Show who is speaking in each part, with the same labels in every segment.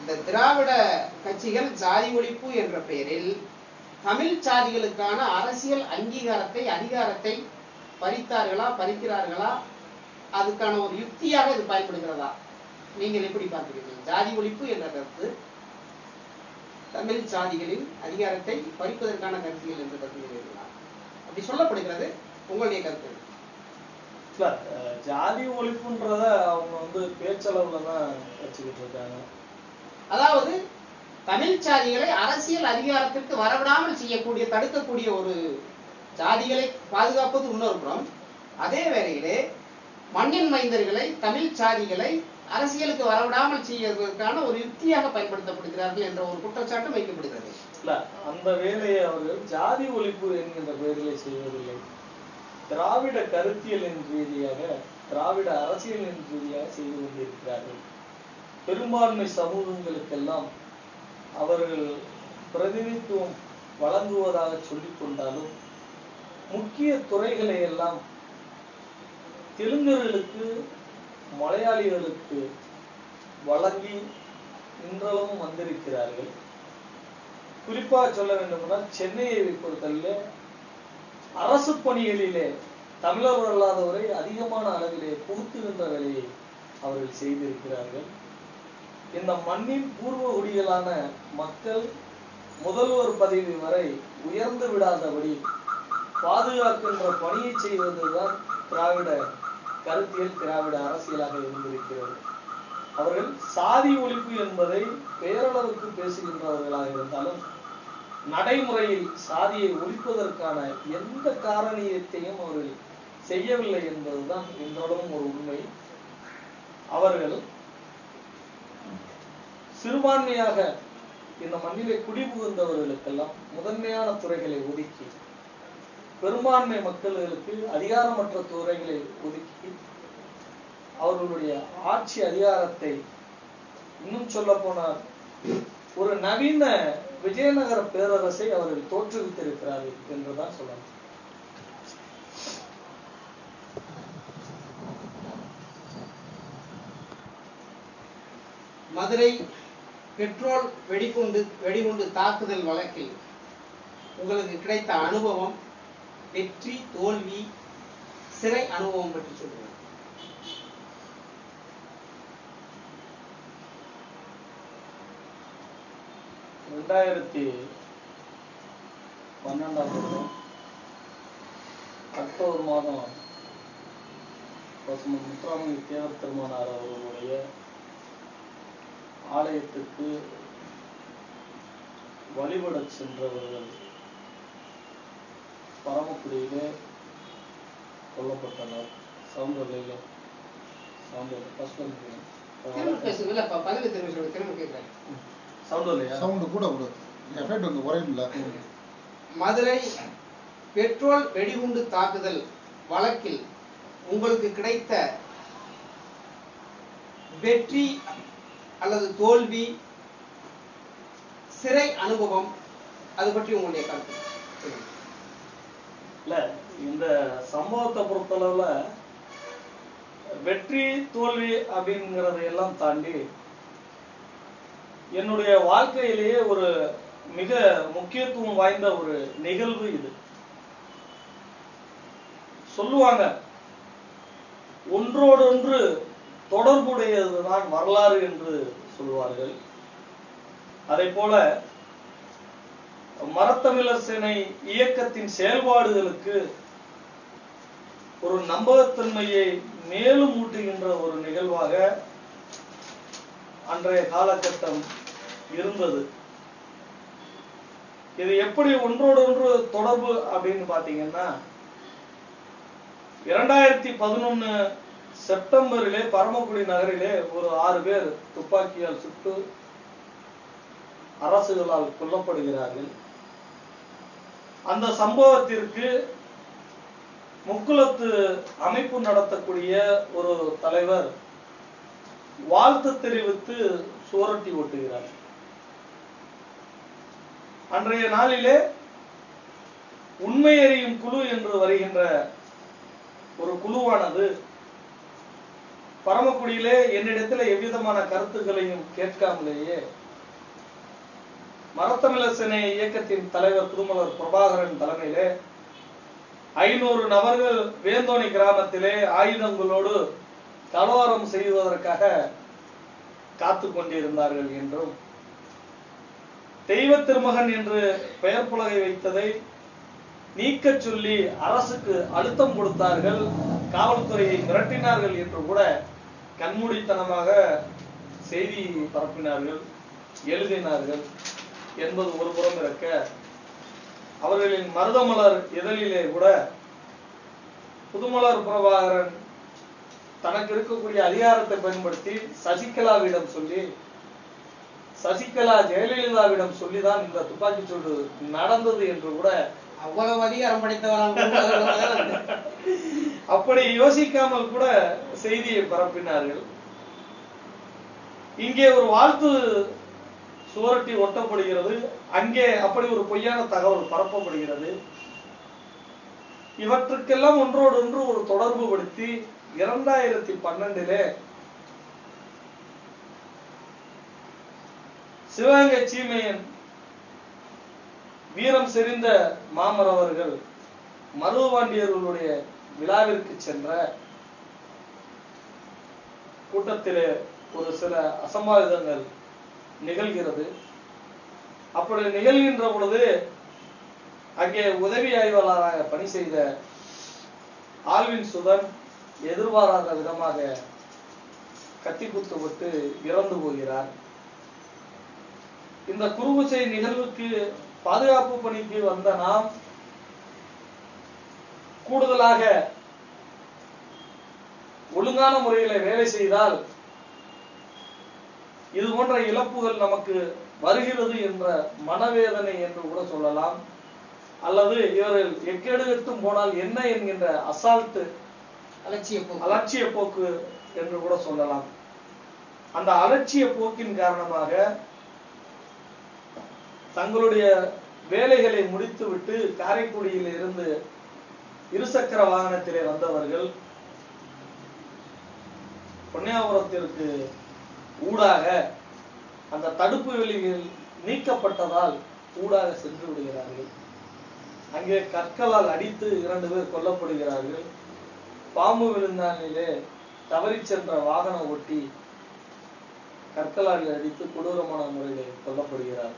Speaker 1: இந்த திராவிட கட்சிகள் ஜாதி ஒழிப்பு என்ற பெயரில் தமிழ் சாதிகளுக்கான அரசியல் அங்கீகாரத்தை அதிகாரத்தை பறித்தார்களா பறிக்கிறார்களா? அதுக்கான ஒரு யுக்தியாக இது பயன்படுகிறதா நீங்கள் எப்படி பார்க்கிறீர்கள்? ஜாதி ஒழிப்பு என்ற கருத்து தமிழ் சாதிகளின் அதிகாரத்தை பறிப்பதற்கான கருத்துகள் என்று கருதுகிறீர்களா? அப்படி சொல்லப்படுகிறது. உங்களுடைய கருத்து
Speaker 2: ஜாதி ஒழிப்புன்றத அவங்க வந்து பேச்சளவுல தான் வச்சுக்கிட்டு இருக்காங்க.
Speaker 1: அதாவது தமிழ் சாதிகளை அரசியல் அதிகாரத்திற்கு வரவிடாமல் செய்யக்கூடிய தடுக்கக்கூடிய ஒரு சாதிகளை பாதுகாப்பது இன்னொரு புறம். அதே வேளையிலே மண்ணின் மைந்தர்களை தமிழ் சாதிகளை அரசியலுக்கு வரவிடாமல் செய்வதற்கான ஒரு யுக்தியாக பயன்படுத்தப்படுகிறார்கள் என்ற ஒரு குற்றச்சாட்டு வைக்கப்படுகிறது.
Speaker 2: இல்ல அந்த வேலையை அவர்கள் ஜாதி ஒழிப்பு என்கின்ற பெயரிலே செய்வதில்லை. திராவிட கருத்தியலின் ரீதியாக திராவிட அரசியலின் ரீதியாக செய்து கொண்டிருக்கிறார்கள். பெரும்பான்மை சமூகங்களுக்கெல்லாம் அவர்கள் பிரதிநிதித்துவம் வழங்குவதாக சொல்லிக் கொண்டாலும் முக்கிய துறைகளை எல்லாம் தெலுங்கர்களுக்கு மலையாளிகளுக்கு வழங்கி இன்றளவும் வந்திருக்கிறார்கள். குறிப்பாக சொல்ல வேண்டுமென்றால் சென்னையை பொறுத்தவரையிலே அரசு பணிகளிலே தமிழர்கள் அல்லாதவரை அதிகமான அளவிலே புகுத்துகின்ற வேலையை அவர்கள் செய்திருக்கிறார்கள். இந்த மண்ணின் பூர்வ குடிகளான மக்கள் முதல்வர் பதவி வரை உயர்ந்து விடாதபடி பாதுகாக்கின்ற பணியை செய்வதுதான் திராவிட கருத்தியல் திராவிட அரசியலாக இருந்திருக்கிறது. அவர்கள் சாதி ஒழிப்பு என்பதை பேரளவுக்கு பேசுகின்றவர்களாக இருந்தாலும் நடைமுறையில் சாதியை ஒழிப்பதற்கான எந்த காரணியத்தையும் அவர்கள் செய்யவில்லை என்பதுதான் இன்றளவும் ஒரு உண்மை. அவர்கள் சிறுபான்மையாக இந்த மண்ணிலே குடிபுகுந்தவர்களுக்கெல்லாம் முதன்மையான துறைகளை ஒதுக்கி பெரும்பான்மை மக்களுக்கு அதிகாரமற்ற துறைகளை ஒதுக்கி அவர்களுடைய ஆட்சி அதிகாரத்தை இன்னும் சொல்ல போனால் ஒரு நவீன விஜயநகர பேரரசை அவர்கள் தோற்றுவித்திருக்கிறார்கள் என்றுதான் சொல்லலாம்
Speaker 1: மதுரை பெட்ரோல் வெடிகுண்டு வெடிகுண்டு தாக்குதல் வழக்கில் உங்களுக்கு கிடைத்த அனுபவம் வெற்றி தோல்வி சிறை அனுபவம் பற்றி சொல்லுங்கள்.
Speaker 2: ரெண்டாயிரத்தி பன்னெண்டாம் வருடம் அக்டோபர் மாதம் பசுமன் முத்துராமலிங்க தேவர் பெருமானார் அவர்களுடைய ஆலயத்துக்கு வழிபடச் சென்றவர்கள் பரமக்குடியிலே கொல்லப்பட்டனர். சவுண்டர்லையில் சவுண்டர்
Speaker 3: வந்து குறையும்ல.
Speaker 1: மதுரை பெட்ரோல் வெடிகுண்டு தாக்குதல் வழக்கில் உங்களுக்கு கிடைத்த வெற்றி அல்லது தோல்வி சிறை அனுபவம் அது பற்றி உங்களுடைய கருத்து.
Speaker 2: இல்ல இந்த சம்பவத்தை பொறுத்தளவுல வெற்றி தோல்வி அப்படிங்கறதை எல்லாம் தாண்டி என்னுடைய வாழ்க்கையிலேயே ஒரு மிக முக்கியத்துவம் வாய்ந்த ஒரு நிகழ்வு இது. சொல்லுவாங்க ஒன்றோடொன்று தொடர்புடையதுதான் வரலாறு என்று சொல்லுவார்கள் அதை போல மரத்தமிழர் சேனை இயக்கத்தின் செயல்பாடுகளுக்கு ஒரு நம்பகத்தன்மையை மேலும் ஊட்டுகின்ற ஒரு நிகழ்வாக அன்றைய காலகட்டம் இருந்தது. இது எப்படி ஒன்றோடொன்று தொடர்பு அப்படின்னு பாத்தீங்கன்னா இரண்டாயிரத்தி பதினொன்னு செப்டம்பரிலே பரமக்குடி நகரிலே ஒரு ஆறு பேர் துப்பாக்கியால் சுட்டு அரசுகளால் கொல்லப்படுகிறார்கள். அந்த சம்பவத்திற்கு முக்குலத்து அமைப்பு நடத்தக்கூடிய ஒரு தலைவர் வாழ்த்து தெரிவித்து சுவரொட்டி ஓட்டுகிறார். அன்றைய நாளிலே உண்மை அறியும் குழு என்று வருகின்ற ஒரு குழுவானது பரமக்குடியிலே என்னிடத்துல எவ்விதமான கருத்துக்களையும் கேட்காமலேயே மரத்தமிழசனை இயக்கத்தின் தலைவர் புதுமலர் பிரபாகரன் தலைமையிலே ஐநூறு நபர்கள் வேந்தோணி கிராமத்திலே ஆயுதங்களோடு கலவரம் செய்வதற்காக காத்து கொண்டிருந்தார்கள் என்றும் தெய்வ திருமகன் என்று பெயர் புலகை வைத்ததை நீக்கச் சொல்லி அரசுக்கு அழுத்தம் கொடுத்தார்கள் காவல்துறையை மிரட்டினார்கள் என்று கூட கண்மூடித்தனமாக செய்தி பரப்பினார்கள் எழுதினார்கள் என்பது ஒரு புறம் இருக்க அவர்களின் மருதமலர் இதழிலே கூட புதுமலர் பிரபாகரன் தனக்கு இருக்கக்கூடிய அதிகாரத்தை பயன்படுத்தி சசிகலாவிடம் சொல்லி சசிகலா ஜெயலலிதாவிடம் சொல்லிதான் இந்த துப்பாக்கிச் சூடு நடந்தது என்று கூட
Speaker 1: அவ்வளவு அதிகாரம் படைத்தவராக
Speaker 2: அப்படி யோசிக்காமல் கூட செய்தியை பரப்பினார்கள். இங்கே ஒரு வாழ்த்து சுவரட்டி ஒட்டப்படுகிறது. அங்கே அப்படி ஒரு பொய்யான தகவல் பரப்பப்படுகிறது. இவற்றுக்கெல்லாம் ஒன்றோடு ஒன்று ஒரு தொடர்பு படுத்தி இரண்டாயிரத்தி பன்னெண்டிலே சிவகங்கை சீமையன் வீரம் செறிந்த மாமர் அவர்கள் மருதுபாண்டியர்களுடைய விழாவிற்கு சென்ற கூட்டத்திலே ஒரு சில அசம்பாவிதங்கள் நிகழ்கிறது. அப்படி நிகழ்கின்ற பொழுது அங்கே உதவி ஆய்வாளராக பணி செய்த ஆல்வின் சுதன் எதிர்பாராத விதமாக கத்தி குத்துவிட்டு இறந்து போகிறார். இந்த குறுகுசை நிகழ்வுக்கு பாதுகாப்பு பணிக்கு வந்த நாம் கூடுதலாக ஒழுங்கான முறையில வேலை செய்தால் இது போன்ற இழப்புகள் நமக்கு வருகிறது என்ற மனவேதனை என்று கூட சொல்லலாம். அல்லது இவர்கள் எக்கேடு கட்டும் போனால் என்ன என்கின்ற அசால்ட்டு
Speaker 1: அலட்சிய போக்கு.
Speaker 2: அலட்சிய போக்கு என்று கூட சொல்லலாம். அந்த அலட்சிய போக்கின் காரணமாக தங்களுடைய வேலைகளை முடித்துவிட்டு காரைக்குடியில் இருந்து இருசக்கர வாகனத்திலே வந்தவர்கள் பொன்னியாபுரத்திற்கு ஊடாக அந்த தடுப்பு வெளியில் நீக்கப்பட்டதால் ஊடாக சென்று விடுகிறார்கள். அங்கே கற்களால் அடித்து இரண்டு பேர் கொல்லப்படுகிறார்கள். பாம்பு விழுந்தானிலே தவறி சென்ற வாகனம் ஒட்டி கற்களால் அடித்து கொடூரமான முறையில் கொல்லப்படுகிறார்.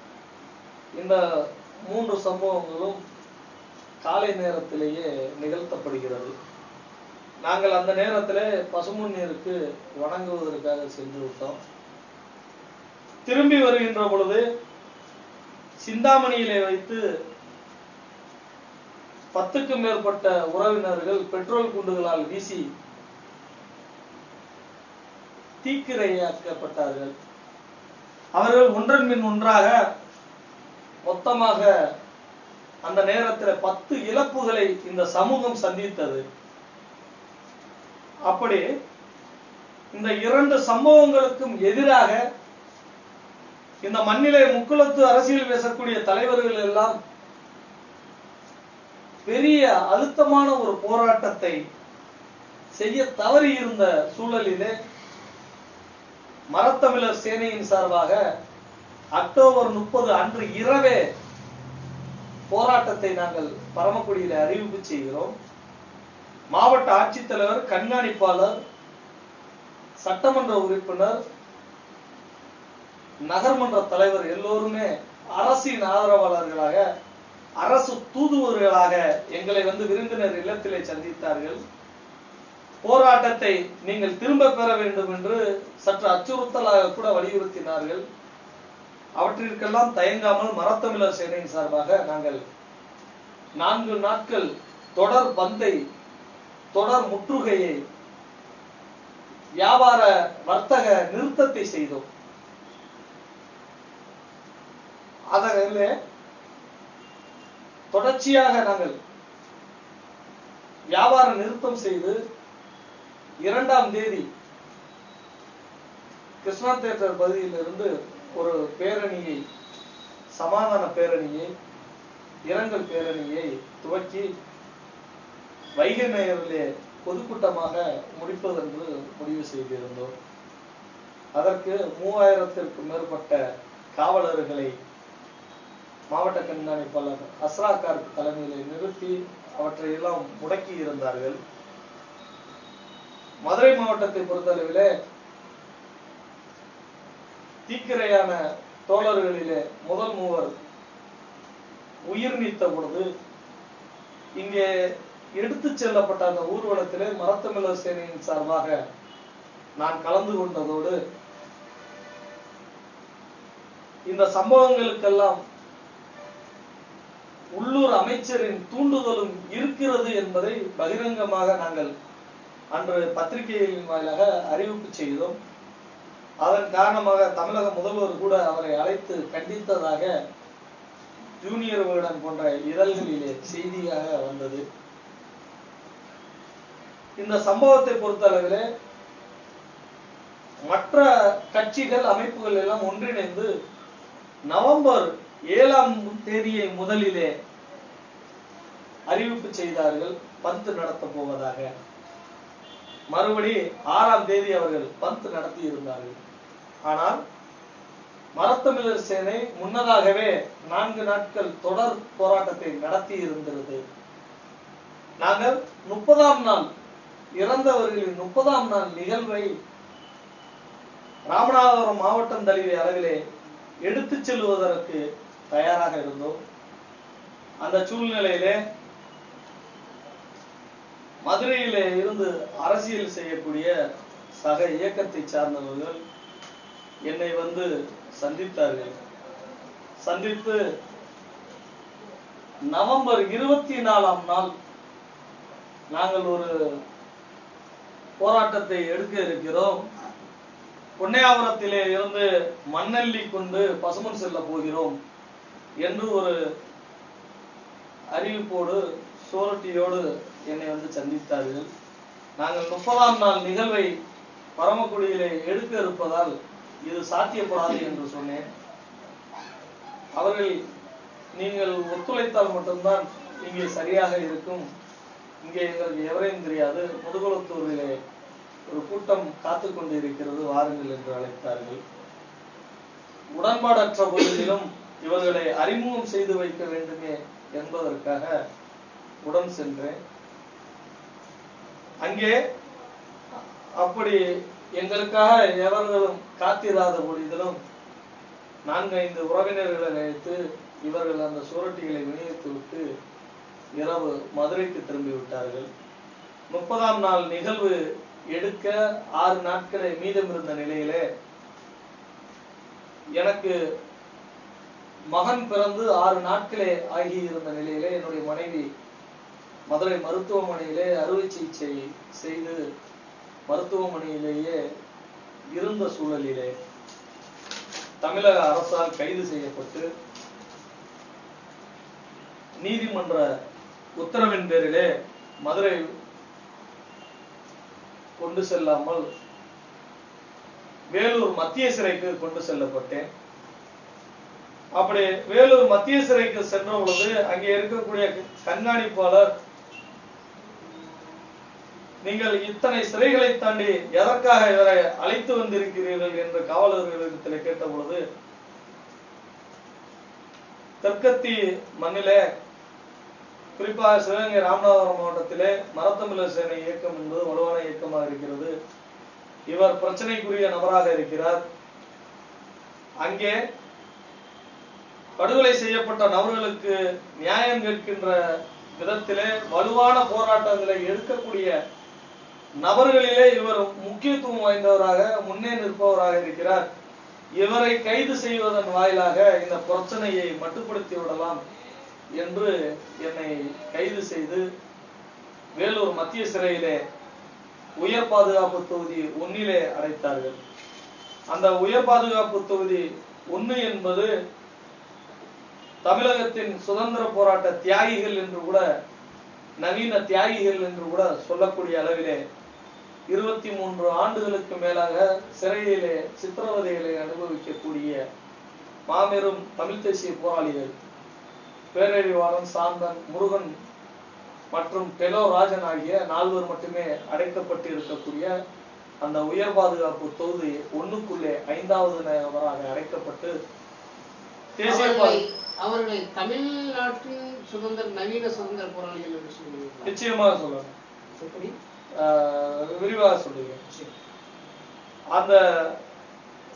Speaker 2: இந்த மூன்று சம்பவங்களும் காலை நேரத்திலேயே நிகழ்த்தப்படுகிறது. நாங்கள் அந்த நேரத்திலே பசுமுன்னீருக்கு வணங்குவதற்காக சென்று விட்டோம். திரும்பி வருகின்ற பொழுது சிந்தாமணியிலே வைத்து பத்துக்கும் மேற்பட்ட உறவினர்கள் பெட்ரோல் குண்டுகளால் வீசி தீக்கிரையாக்கப்பட்டார்கள். அவர்கள் ஒன்றன் பின் ஒன்றாக மொத்தமாக அந்த நேரத்தில் பத்து இழப்புகளை இந்த சமூகம் சந்தித்தது. அப்படி இந்த இரண்டு சம்பவங்களுக்கும் எதிராக இந்த மண்ணிலே முக்குளத்து அரசியல் பேசக்கூடிய தலைவர்கள் எல்லாம் பெரிய அழுத்தமான ஒரு போராட்டத்தை செய்ய தவறி இருந்த சூழலிலே மரத்தமிழர் சேனையின் சார்பாக அக்டோபர் முப்பது அன்று இரவே போராட்டத்தை நாங்கள் பரமக்குடியில அறிவிப்பு செய்கிறோம். மாவட்ட ஆட்சித்தலைவர் கண்காணிப்பாளர் சட்டமன்ற உறுப்பினர் நகர்மன்ற தலைவர் எல்லோருமே அரசின் ஆதரவாளர்களாக அரசு தூதுவர்களாக எங்களை வந்து விருந்தினர் இல்லத்திலே சந்தித்தார்கள். போராட்டத்தை நீங்கள் திரும்ப பெற வேண்டும் என்று சற்று அச்சுறுத்தலாக கூட வலியுறுத்தினார்கள். அவற்றிற்கெல்லாம் தயங்காமல் மரத்தமிழர் சேனையின் சார்பாக நாங்கள் நான்கு நாட்கள் தொடர் பந்தை தொடர் முற்றுகையை வியாபார வர்த்தக நிறுத்தத்தை செய்தோம். அதில் தொடர்ச்சியாக நாங்கள் வியாபார நிறுத்தம் செய்து இரண்டாம் தேதி கிருஷ்ணா தேட்டர் பகுதியிலிருந்து ஒரு பேரணியை சமாதான பேரணியை இரங்கல் பேரணியை துவக்கி வைகை நேரிலே பொதுக்கூட்டமாக முடிப்பதென்று முடிவு செய்திருந்தோம். அதற்கு மூவாயிரத்திற்கு மேற்பட்ட காவலர்களை மாவட்ட கண்காணிப்பாளர் அஸ்ரா கார்க் தலைமையிலே நிறுத்தி அவற்றையெல்லாம் முடக்கி இருந்தார்கள் மதுரை மாவட்டத்தை பொறுத்தளவிலே தீக்கிரையான தோழர்களிலே முதல் மூவர் உயிர் நீத்த பொழுது இங்கே எடுத்து செல்லப்பட்ட அந்த ஊர்வலத்திலே மரத்தமிழர் சேனையின் சார்பாக நான் கலந்து கொண்டதோடு இந்த சம்பவங்களுக்கெல்லாம் உள்ளூர் அமைச்சரின் தூண்டுதலும் இருக்கிறது என்பதை பகிரங்கமாக நாங்கள் அன்று பத்திரிகைகளின் வாயிலாக அறிவிப்பு செய்தோம். அதன் காரணமாக தமிழக முதல்வர் கூட அவரை அழைத்து கண்டித்ததாக ஜூனியர் வருடம் போன்ற இதழ்களிலே செய்தியாக வந்தது. இந்த சம்பவத்தை பொறுத்தளவிலே மற்ற கட்சிகள் அமைப்புகள் எல்லாம் ஒன்றிணைந்து நவம்பர் ஏழாம் தேதியை முதலிலே அறிவிப்பு செய்தார்கள் பந்து நடத்த போவதாக. மறுபடி ஆறாம் தேதி அவர்கள் பந்த் நடத்தி இருந்தார்கள் ஆனால் மரத்தமிழர் சேனை முன்னதாகவே நான்கு நாட்கள் தொடர் போராட்டத்தை நடத்தி இருந்தது நாங்கள் முப்பதாம் நாள் இறந்தவர்களின் முப்பதாம் நாள் நிகழ்வை ராமநாதபுரம் மாவட்டம் தழுவிய அளவிலே எடுத்துச் செல்வதற்கு தயாராக இருந்தோம். அந்த சூழ்நிலையிலே மதுரையில இருந்து அரசியல் செய்யக்கூடிய சக இயக்கத்தை சார்ந்தவர்கள் என்னை வந்து சந்தித்தார்கள். சந்தித்து நவம்பர் இருபத்தி நாலாம் நாள் நாங்கள் ஒரு போராட்டத்தை எடுக்க இருக்கிறோம். பொன்னையாபுரத்திலே இருந்து மண்ணள்ளி கொண்டு பசுமன் செல்ல போகிறோம் என்று ஒரு அறிவிப்போடு சோரட்டியோடு என்னை வந்து சந்தித்தார்கள். நாங்கள் முப்பதாம் நாள் நிகழ்வை பரமக்குடியிலே எடுக்க இருப்பதால் இது சாத்தியப்படாது என்று சொன்னேன். அவர்கள் நீங்கள் ஒத்துழைத்தால் மட்டும்தான் இங்கே சரியாக இருக்கும். இங்கே எங்களுக்கு எவரையும் தெரியாது. முதுகுளத்தூரிலே ஒரு கூட்டம் காத்து கொண்டு இருக்கிறது வாருங்கள் என்று அழைத்தார்கள். உடன்பாடற்ற பொழுதிலும் இவர்களை அறிமுகம் செய்து வைக்க வேண்டுமே என்பதற்காக உடன் சென்றேன். அங்கே அப்படி எங்களுக்காக எவர்களும் காத்திராத நான்கு ஐந்து உறவினர்களை நினைத்து இவர்கள் அந்த சுவரட்டிகளை விநியோகித்து விட்டு இரவு மதுரைக்கு திரும்பி விட்டார்கள். முப்பதாம் நாள் நிகழ்வு எடுக்க ஆறு நாட்களை மீதம் இருந்த நிலையிலே எனக்கு மகன் பிறந்து ஆறு நாட்களே ஆகி இருந்த நிலையிலே என்னுடைய மனைவி மதுரை மருத்துவமனையிலே அறுவை சிகிச்சை செய்து மருத்துவமனையிலேயே இருந்த சூழலிலே தமிழக அரசால் கைது செய்யப்பட்டு நீதிமன்ற உத்தரவின் பேரிலே மதுரை கொண்டு செல்லாமல் வேலூர் மத்திய சிறைக்கு கொண்டு செல்லப்பட்டேன். அப்படி வேலூர் மத்திய சிறைக்கு சென்ற பொழுது அங்கே இருக்கக்கூடிய கண்காணிப்பாளர் நீங்கள் இத்தனை சிறைகளை தாண்டி எதற்காக இவரை அழைத்து வந்திருக்கிறீர்கள் என்று காவலர்களிடத்தில் கேட்ட பொழுது தெற்கத்தி மண்ணிலே குறிப்பாக சிவகங்கை ராமநாதபுரம் மாவட்டத்திலே மரத்தமிழர் சேனை இயக்கம் என்பது வலுவான இயக்கமாக இருக்கிறது. இவர் பிரச்சனைக்குரிய நபராக இருக்கிறார். அங்கே படுகொலை செய்யப்பட்ட நபர்களுக்கு நியாயம் கேட்கின்ற விதத்திலே வலுவான போராட்டங்களை எடுக்கக்கூடிய நபர்களிலே இவர் முக்கியத்துவம் வாய்ந்தவராக முன்னே நிற்பவராக இருக்கிறார். இவரை கைது செய்வதன் வாயிலாக இந்த பிரச்சனையை மட்டுப்படுத்தி விடலாம் என்று என்னை கைது செய்து வேலூர் மத்திய சிறையிலே உயர் பாதுகாப்பு தொகுதி ஒன்னிலே அடைத்தார்கள். அந்த உயர் பாதுகாப்பு தொகுதி ஒன்று என்பது தமிழகத்தின் சுதந்திர போராட்ட தியாகிகள் என்று கூட நவீன தியாகிகள் என்று கூட சொல்லக்கூடிய அளவிலே இருபத்தி மூன்று ஆண்டுகளுக்கு மேலாக சிறையிலே சித்திரவதைகளை அனுபவிக்கக்கூடிய மாபெரும் தமிழ் தேசிய போராளிகள் பேரறிவாளன் சாந்தன் முருகன் மற்றும் டெலோ ராஜன் ஆகிய நால்வர் மட்டுமே அடைக்கப்பட்டு இருக்கக்கூடிய அந்த உயர் பாதுகாப்பு தொகுதி ஒண்ணுக்குள்ளே ஐந்தாவது நபராக அடைக்கப்பட்டு தேசிய
Speaker 1: அவர்களை தமிழ்நாட்டின் சுதந்திர நவீன சுதந்திர போராளிகள்
Speaker 2: நிச்சயமாக ஆஹ் விரிவாக சொல்லுகிறேன் அந்த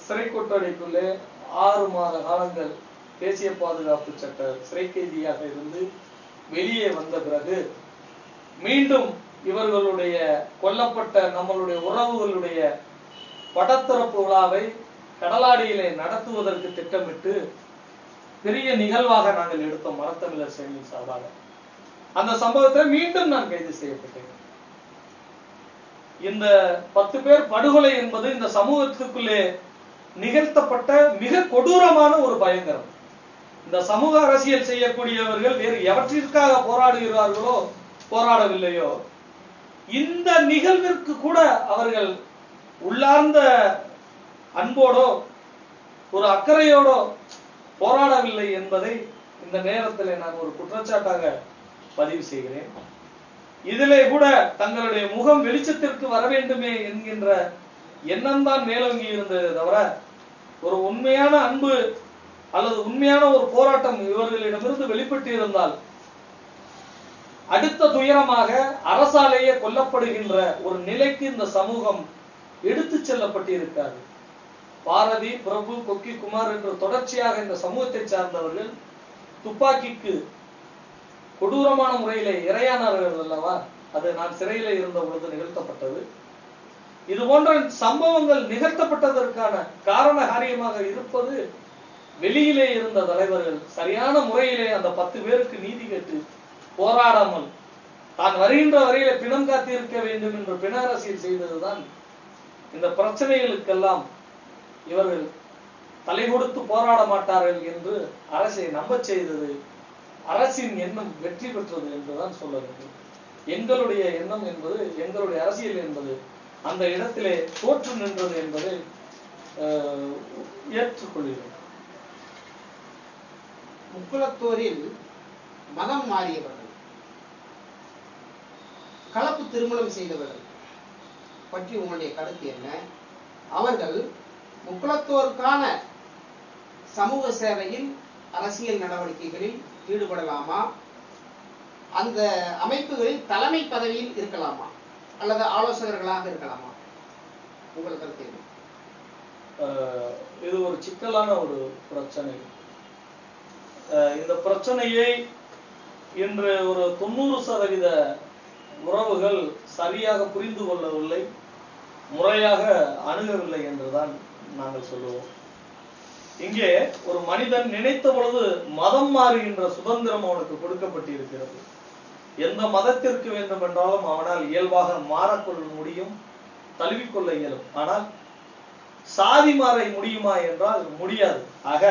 Speaker 2: சிறை கொட்டடிக்குள்ளே ஆறு மாத காலங்கள் தேசிய பாதுகாப்பு சட்ட சிறை கைதியாக இருந்து வெளியே வந்த பிறகு மீண்டும் இவர்களுடைய கொல்லப்பட்ட நம்மளுடைய உறவுகளுடைய படத்திறப்பு விழாவை கடலாடியிலே நடத்துவதற்கு திட்டமிட்டு பெரிய நிகழ்வாக நாங்கள் எடுத்தோம். மரத்தமிழர் சேனையின் சார்பாக அந்த சம்பவத்தை மீண்டும் நான் கைது செய்யப்பட்டேன். இந்த பத்து பேர் படுகொலை என்பது இந்த சமூகத்துக்குள்ளே நிகழ்த்தப்பட்ட மிக கொடூரமான ஒரு பயங்கரம். இந்த சமூக அரசியல் செய்யக்கூடியவர்கள் வேறு எவற்றிற்காக போராடுகிறார்களோ போராடவில்லையோ இந்த நிகழ்விற்கு கூட அவர்கள் உள்ளார்ந்த அன்போடோ ஒரு அக்கறையோடோ போராடவில்லை என்பதை இந்த நேரத்தில் நான் ஒரு குற்றச்சாட்டாக பதிவு செய்கிறேன். இதிலே கூட தங்களுடைய முகம் வெளிச்சத்திற்கு வர வேண்டுமே என்கின்ற எண்ணம் தான் மேலோங்கி இருந்தது தவிர ஒரு உண்மையான அன்பு அல்லது உண்மையான ஒரு போராட்டம் இவர்களிடமிருந்து வெளிப்பட்டு இருந்தால் அடுத்த துயரமாக அரசாலேயே கொல்லப்படுகின்ற ஒரு நிலைக்கு இந்த சமூகம் எடுத்து செல்லப்பட்டிருக்காது. பாரதி பிரபு கொக்கி குமார் என்று தொடர்ச்சியாக இந்த சமூகத்தை சார்ந்தவர்கள் துப்பாக்கிக்கு கொடூரமான முறையிலே இறையானார்கள் அல்லவா? அது நான் சிறையில இருந்த பொழுது நிகழ்த்தப்பட்டது. இது போன்ற சம்பவங்கள் நிகழ்த்தப்பட்டதற்கான காரண காரியமாக இருப்பது வெளியிலே இருந்த தலைவர்கள் சரியான முறையிலே அந்த பத்து பேருக்கு நீதி கேட்டு போராடாமல் தான் வருகின்ற வரையில பிணம் காத்திருக்க வேண்டும் என்று பிண அரசியல் செய்ததுதான் இந்த பிரச்சனைகளுக்கெல்லாம் இவர்கள் தலை கொடுத்து போராட மாட்டார்கள் என்று அரசை நம்பச் செய்தது. அரசின் எண்ணம் வெற்றி பெற்றது என்றுதான் சொல்ல வேண்டும். எங்களுடைய எண்ணம் என்பது எங்களுடைய அரசியல் என்பது அந்த இடத்திலே தோற்று நின்றது என்பதை அஹ், ஏற்றுக்கொள்கிறேன்.
Speaker 1: முக்குளத்தோரில் மதம் மாறியவர்கள் கலப்பு திருமணம் செய்தவர்கள் பற்றி உங்களுடைய கருத்து என்ன? அவர்கள் முக்குளத்தோருக்கான சமூக சேவையில் அரசியல் நடவடிக்கைகளில் ஈடுபடலாமா? அந்த அமைப்புகளில் தலைமை பதவியில் இருக்கலாமா? அல்லது ஆலோசகர்களாக இருக்கலாமா? உங்கள் கருத்து
Speaker 2: இது ஒரு சிக்கலான ஒரு பிரச்சனை. அஹ், இந்த பிரச்சனையை இன்று ஒரு தொண்ணூறு சதவீத உறவுகள் சரியாக புரிந்து கொள்ளவில்லை முறையாக அணுகவில்லை என்றுதான் நாங்கள் சொல்லுவோம். இங்கே ஒரு மனிதன் நினைத்த பொழுது மதம் மாறுகின்ற சுதந்திரம் அவனுக்கு கொடுக்கப்பட்டிருக்கிறது. எந்த மதத்திற்கு வேண்டும் என்றாலும் அவனால் இயல்பாக மாறக்கொள்ள முடியும் தழுவிக்கொள்ள இயலும். ஆனால் சாதி மாற முடியுமா என்றால் முடியாது. ஆக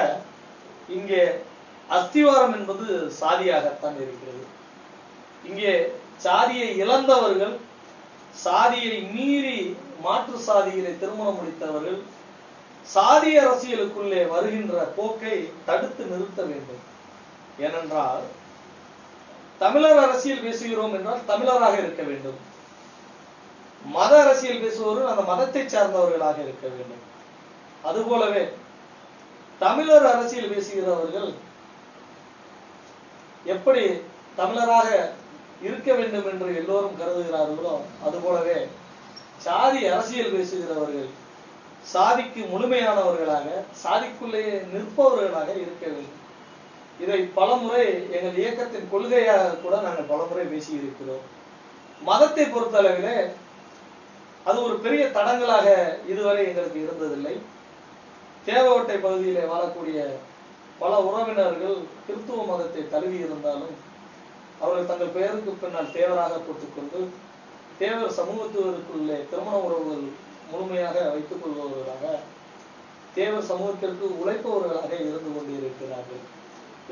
Speaker 2: இங்கே அஸ்திவாரம் என்பது சாதியாகத்தான் இருக்கிறது. இங்கே சாதியை இழந்தவர்கள் சாதியை மீறி மாற்று சாதியிலே திருமணம் முடித்தவர்கள் சாதி அரசியலுக்குள்ளே வருகின்ற போக்கை தடுத்து நிறுத்த வேண்டும். ஏனென்றால் தமிழர் அரசியல் பேசுகிறோம் என்றால் தமிழராக இருக்க வேண்டும். மத அரசியல் பேசுபவர்கள் அந்த மதத்தை சார்ந்தவர்களாக இருக்க வேண்டும். அதுபோலவே தமிழர் அரசியல் பேசுகிறவர்கள் எப்படி தமிழராக இருக்க வேண்டும் என்று எல்லோரும் கருதுகிறார்களோ அதுபோலவே சாதி அரசியல் பேசுகிறவர்கள் சாதிக்கு முழுமையானவர்களாக சாதிக்குள்ளேயே நிற்பவர்களாக இருக்க வேண்டும். இதை பலமுறை எங்கள் இயக்கத்தின் கொள்கையாக கூட நாங்கள் பலமுறை பேசியிருக்கிறோம். மதத்தை பொறுத்தளவிலே அது ஒரு பெரிய தடங்களாக இதுவரை எங்களுக்கு இருந்ததில்லை. தேவவட்டை பகுதியிலே வாழக்கூடிய பல உறவினர்கள் கிறித்துவ மதத்தை தழுவி இருந்தாலும் அவர்கள் தங்கள் பெயருக்கு பின்னால் தேவராக போட்டுக்கொண்டு தேவர் சமூகத்தினருக்குள்ளே திருமண உறவுகள் முழுமையாக வைத்துக் கொள்பவர்களாக தேவர் சமூகத்திற்கு உழைப்பவர்களாக இருந்து கொண்டிருக்கிறார்கள்.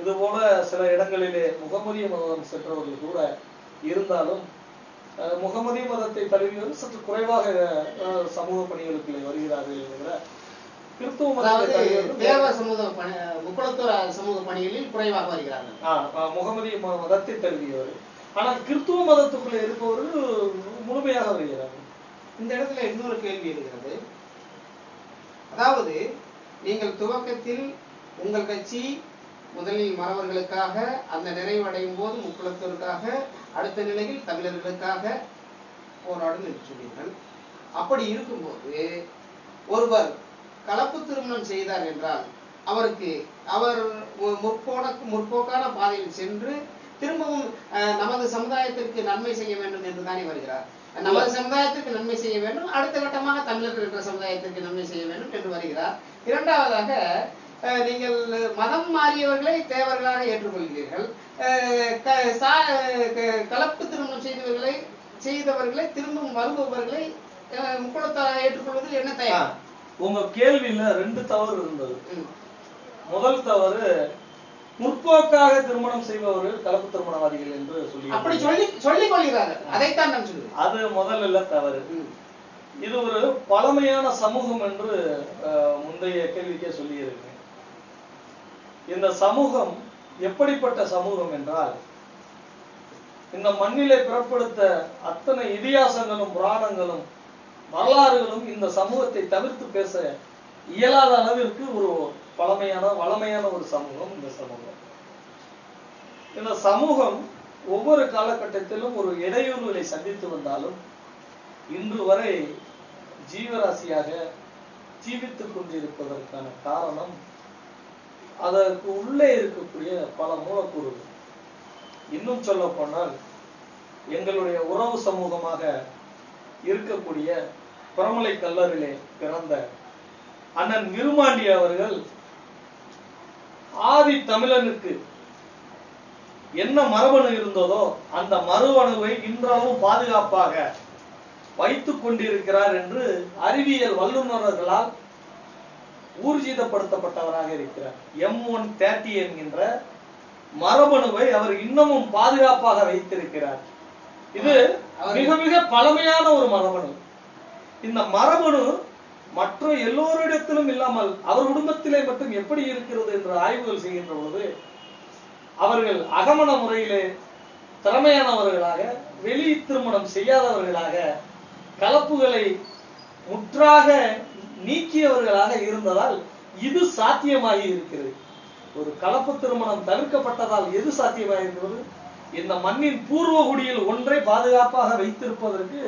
Speaker 2: இதுபோல சில இடங்களிலே முகமதிய மதம் சென்றவர்கள் கூட இருந்தாலும் முகமதிய மதத்தை தழுவியவர்கள் சற்று குறைவாக சமூக பணிகளுக்குள்ளே வருகிறார்கள் என்கிற
Speaker 1: தேவ
Speaker 2: முகமதிய மதத்தை தழுவியவர். ஆனால் கிறிஸ்துவ மதத்துக்குள்ள இருப்பவர்கள் முழுமையாக வருகிறார்கள்.
Speaker 1: இந்த இடத்துல இன்னொரு கேள்வி இருக்கிறது. அதாவது நீங்கள் துவக்கத்தில் உங்கள் கட்சி முதலில் மறவர்களுக்காக அந்த நிறைவடையும் போது முக்குளத்திற்காக அடுத்த நிலையில் தமிழர்களுக்காக போராடும் என்று சொன்னீர்கள் அப்படி இருக்கும்போது ஒருவர் கலப்பு திருமணம் செய்தார் என்றால் அவருக்கு அவர் முற்போனக்கு முற்போன முற்போக்கான பாதையில் சென்று திரும்பவும் அஹ், நமது சமுதாயத்திற்கு நன்மை செய்ய வேண்டும் என்று தானே வருகிறார். நமது சமுதாயத்திற்கு நன்மை செய்ய வேண்டும். அடுத்த கட்டமாக தமிழர்கள் என்ற சமுதாயத்திற்கு நன்மை செய்ய வேண்டும் என்று வருகிறார். இரண்டாவதாக நீங்கள் மதம் மாறியவர்களை தேவர்களாக ஏற்றுக்கொள்கிறீர்கள். கலப்பு திருமணம் செய்தவர்களை செய்தவர்களை திரும்பவும் வருபவர்களை முக்குளத்தாராக ஏற்றுக்கொள்வதில் என்ன தயார்
Speaker 2: உங்க கேள்வியில ரெண்டு தவறு இருந்தது. முதல் தவறு முற்போக்காக திருமணம் செய்பவர்கள் கலப்பு திருமணவாதிகள் என்று சொல்லி
Speaker 1: அப்படி சொல்லி சொல்லிக் கொள்கிறார்கள். அதைத்தான் நான் சொல்லுவேன்.
Speaker 2: அது முதல்ல தவறு. இது ஒரு பழமையான சமூகம் என்று முந்தைய கேள்விக்கே சொல்லியிருக்கேன் இந்த சமூகம் எப்படிப்பட்ட சமூகம் என்றால் இந்த மண்ணிலே பிறப்படுத்த அத்தனை இதிகாசங்களும் புராணங்களும் வரலாறுகளும் இந்த சமூகத்தை தவிர்த்து பேச இயலாத அளவிற்கு ஒரு பழமையான வளமையான ஒரு சமூகம் இந்த சமூகம். இந்த சமூகம் ஒவ்வொரு காலகட்டத்திலும் ஒரு இடையூறுகளை சந்தித்து வந்தாலும் இன்று வரை ஜீவராசியாக ஜீவித்துக் கொண்டிருப்பதற்கான காரணம் அதற்கு உள்ளே இருக்கக்கூடிய பல மூலக்கூறுகள். இன்னும் சொல்ல போனால் எங்களுடைய உறவு சமூகமாக இருக்கக்கூடிய பிரமலை கல்லறிலே பிறந்த அண்ணன் நிருமாண்டி அவர்கள் ஆதி தமிழனுக்கு என்ன மரபணு இருந்ததோ அந்த மரபணுவை இன்றளவும் பாதுகாப்பாக வைத்துக் கொண்டிருக்கிறார் என்று அறிவியல் வல்லுநர்களால் ஊர்ஜிதப்படுத்தப்பட்டவராக இருக்கிறார். எம் ஒன் தேர்ட்டி என்கின்ற மரபணுவை அவர் இன்னமும் பாதுகாப்பாக வைத்திருக்கிறார். இது மிக மிக பழமையான ஒரு மரபணு. இந்த மரபணு மற்ற எல்லோரிடத்திலும் இல்லாமல் அவர் குடும்பத்திலே மட்டும் எப்படி இருக்கிறது என்று ஆய்வுகள் செய்கின்ற பொழுது அவர்கள் அகமண முறையிலே திறமையானவர்களாக வெளி திருமணம் செய்யாதவர்களாக கலப்புகளை முற்றாக நீக்கியவர்களாக இருந்ததால் இது சாத்தியமாகி இருக்கிறது. ஒரு கலப்பு திருமணம் தவிர்க்கப்பட்டதால் எது சாத்தியமாக இருக்கிறது? இந்த மண்ணின் பூர்வ குடியில் ஒன்றை பாதுகாப்பாக வைத்திருப்பதற்கு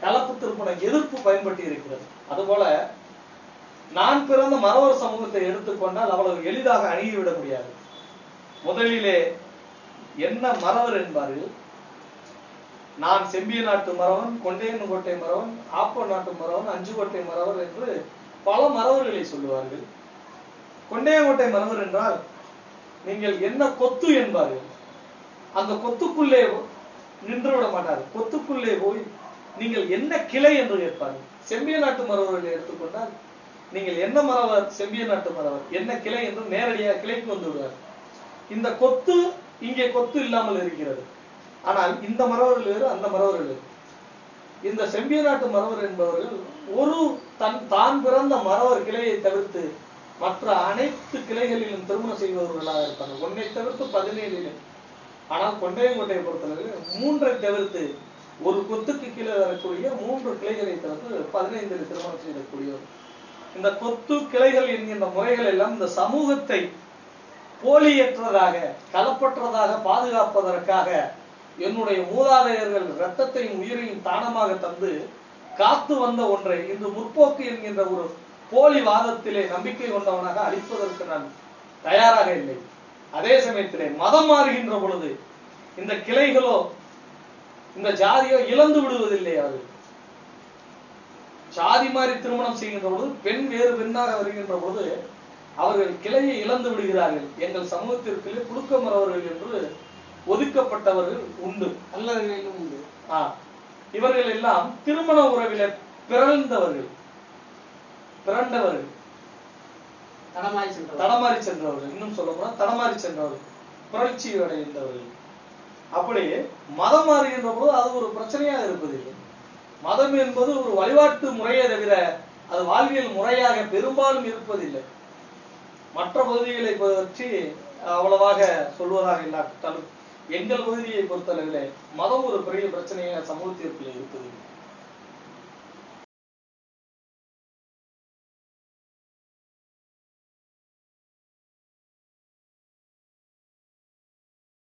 Speaker 2: கலப்பு திருமண எதிர்ப்பு பயன்பட்டு இருக்கிறது. அதுபோல நான் பிறந்த மறவர் சமூகத்தை எடுத்துக்கொண்டால் அவ்வளவு எளிதாக அணுகிவிட முடியாது. முதலிலே என்ன மறவர் என்பார்கள்? நான் செம்பிய நாட்டு மறவன் கொண்டையன் கோட்டை மறவன் ஆப்ப நாட்டு மறவன் அஞ்சு கோட்டை மறவர் என்று பல மறவர்களை சொல்லுவார்கள். கொண்டையங்கோட்டை மறவர் என்றால் நீங்கள் என்ன கொத்து என்பார்கள்? அந்த கொத்துக்குள்ளே நின்று விட மாட்டார் கொத்துக்குள்ளே போய் நீங்கள் என்ன கிளை என்று கேட்பார்கள். செம்பிய நாட்டு மரவர்கள் எடுத்துக்கொண்டால் நீங்கள் என்ன மரவர் செம்பிய நாட்டு மறவர் என்ன கிளை என்று நேரடியாக கிளைக்கு வந்து விடுவார் இந்த கொத்து இங்கே கொத்து இல்லாமல் இருக்கிறது. ஆனால் இந்த மறவர்கள் வேறு அந்த மறவர்கள் வேறு. இந்த செம்பிய நாட்டு மறவர் என்பவர்கள் ஒரு தன் தான் பிறந்த மரவர் கிளையை தவிர்த்து மற்ற அனைத்து கிளைகளிலும் திருமணம் செய்பவர்களாக இருப்பார்கள். ஒன்றை தவிர்த்து பதினேழிலே. ஆனால் கொண்டையங்கோட்டையை பொறுத்தளவில் மூன்றை தவிர்த்து ஒரு கொத்துக்கு கீழே வரக்கூடிய மூன்று கிளைகளை தவிர்த்து பதினைந்து திருமணம் செய்யக்கூடியவர் இந்த கொத்து கிளைகள் என்கின்ற முறைகள் எல்லாம் இந்த சமூகத்தை போலியற்றதாக கலப்பற்றதாக பாதுகாப்பதற்காக என்னுடைய மூதாதையர்கள் இரத்தத்தையும் உயிரையும் தானமாக தந்து காத்து வந்த ஒன்றை இன்று முற்போக்கு என்கின்ற ஒரு போலி வாதத்திலே நம்பிக்கை கொண்டவனாக அழிப்பதற்கு நான் தயாராக இல்லை. அதே சமயத்திலே மதம் மாறுகின்ற பொழுது இந்த கிளைகளோ இந்த ஜாதியோ இழந்து விடுவதில்லை அது. சாதி மாறி திருமணம் செய்கின்ற பொழுது பெண் வேறு பெண்ணாக வருகின்ற பொழுது அவர்கள் கிளையை இழந்து விடுகிறார்கள். எங்கள் சமூகத்திற்குள்ளே புழுக்கமரவர்கள் என்று ஒதுக்கப்பட்டவர்கள் உண்டு.
Speaker 1: அல்லவர்களிலும் உண்டு.
Speaker 2: ஆ. இவர்கள் எல்லாம் திருமண உறவிலே பிறந்தவர்கள் பிறந்தவர்கள்
Speaker 1: தடமாறி
Speaker 2: சென்றவர்கள். இன்னும் சொல்ல போனா தடமாறி சென்றவர்கள். புரட்சி அடைந்தவர்கள். அப்படி மதம் மாறுகின்ற பொழுது அது ஒரு பிரச்சனையாக இருப்பதில்லை மதம் என்பது ஒரு வழிபாட்டு முறையை தவிர அது வாழ்வியல் முறையாக பெரும்பாலும் இருப்பதில்லை. மற்ற பகுதிகளை பற்றி அவ்வளவாக சொல்வதாக இல்லாட்டாலும் எங்கள் பகுதியை பொறுத்தளவில் மதம் ஒரு பெரிய பிரச்சனையாக சமூகத்திற்குள்ளே இருப்பதில்லை.